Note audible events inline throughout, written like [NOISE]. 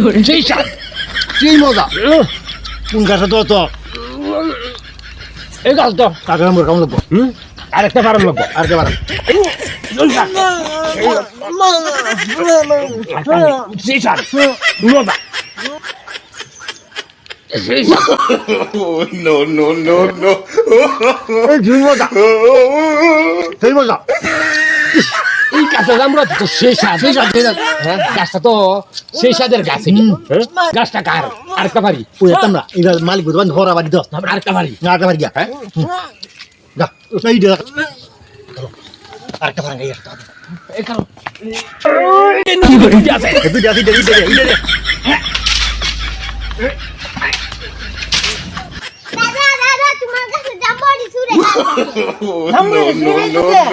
সেই স্বাদ সেই মজা। কোন গাছটা তো তো? এই গাছ তো কাকা আমার কেমন লাগবো? হুম? আরেকটা বাড়ান লাগবো। আর কে বাড়ান সেই স্বাদ মজা। no, no, no, no. এই [LAUGHS] সেই মজা। সেই মজা। এই গাছটা আমরা তো সেই স্বাদ সেই স্বাদ হ্যাঁ গাছটা তো সেই স্বাদের গাছ। হ্যাঁ? গাছটা কার? আরেকটা বাড়ি। ওই যেতাম না এই মালিক বুঝবান হরা বাড়ি দাও আরেকটা বাড়ি। আরেকটা বাড়ি গিয়া। হ্যাঁ? যা এই দে আরেকটা গিয়া। এই কারণ। Oh, [LAUGHS] no, no, no, no.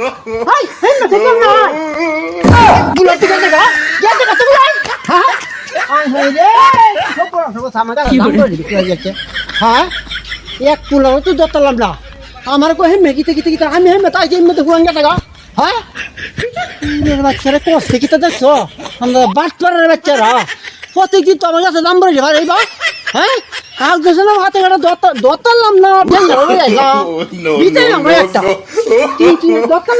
দেখো না। বুলা ঠিক আছে গা। গেছে কত বুলা হ্যাঁ? আই হই রে। সব সব সামাদা দাম করে দিবি কি যাচ্ছে। হ্যাঁ? এক পুলাও তো দতলাম না। আমার কো হেমে গিতে গিতে গিতে আমি হেমে তাই হেমে তো হুয়াঙ্গা টাকা হ্যাঁ? এর বাচ্চারা কষ্ট কি দেখছ? আমরা বাট পাড়ার বাচ্চারা। প্রত্যেকদিন তো আমার কাছে দাম বলে ভাই। হ্যাঁ? আর না হাতে কাটা দতলাম না না একটা